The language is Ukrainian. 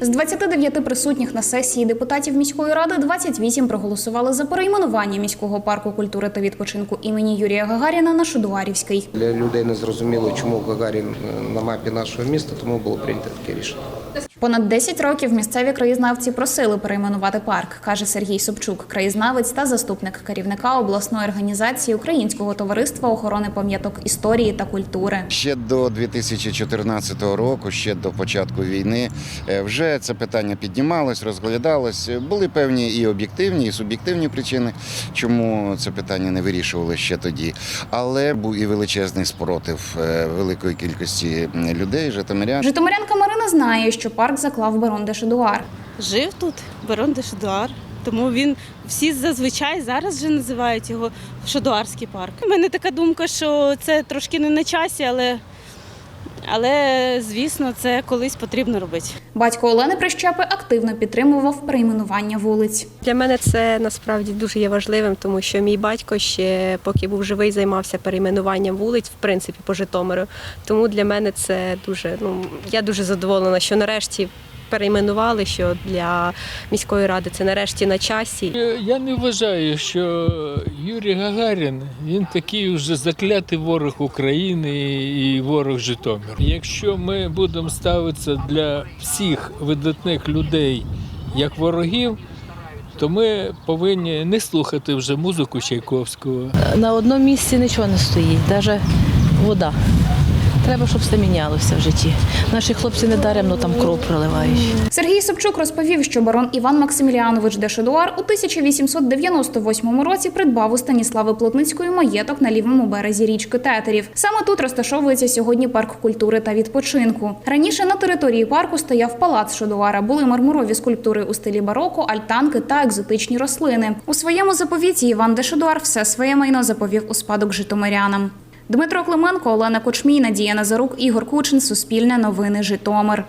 З 29 присутніх на сесії депутатів міської ради 28 проголосували за перейменування міського парку культури та відпочинку імені Юрія Гагаріна на Шудуарівський. Для людей не зрозуміло, чому Гагарін е, на мапі нашого міста, тому було прийнято таке рішення. Понад 10 років місцеві краєзнавці просили перейменувати парк, каже Сергій Собчук, краєзнавець та заступник керівника обласної організації Українського товариства охорони пам'яток історії та культури. Ще до 2014 року, ще до початку війни, е, вже це питання піднімалось, розглядалось. Були певні і об'єктивні, і суб'єктивні причини, чому це питання не вирішували ще тоді. Але був і величезний спротив е, великої кількості людей, житомирян. Житомирянка Марина знає, що парк заклав барон де Шедуар. жив тут барон де Шедуар. Тому він всі зазвичай зараз вже називають його Шедуарський парк. У мене така думка, що це трошки не на часі, але, але звісно, це колись потрібно робити. Батько Олени Прищепи активно підтримував перейменування вулиць. Для мене це насправді дуже є важливим, тому що мій батько ще поки був живий, займався перейменуванням вулиць, в принципі, по Житомиру. Тому для мене це дуже ну я дуже задоволена, що нарешті перейменували, що для міської ради це нарешті на часі. Я не вважаю, що Юрій Гагарін він такий вже заклятий ворог України і ворог Житомир. Якщо ми будемо ставитися для всіх видатних людей як ворогів, то ми повинні не слухати вже музику Чайковського. на одному місці нічого не стоїть, навіть вода. Треба, щоб все мінялося в житті. Наші хлопці не даремно там кров проливають. Сергій Собчук розповів, що барон Іван Максиміліанович де Шедуар у 1898 році придбав у Станіслави Плотницької маєток на лівому березі річки Тетерів. Саме тут розташовується сьогодні парк культури та відпочинку. Раніше на території парку стояв палац Шедуара, були мармурові скульптури у стилі бароко, альтанки та екзотичні рослини. У своєму заповіті Іван де Шедуар все своє майно заповів у спадок житомирянам. Дмитро Клименко, Олена Кочмій, Надія Назарук, Ігор Кучин. Суспільне новини Житомир.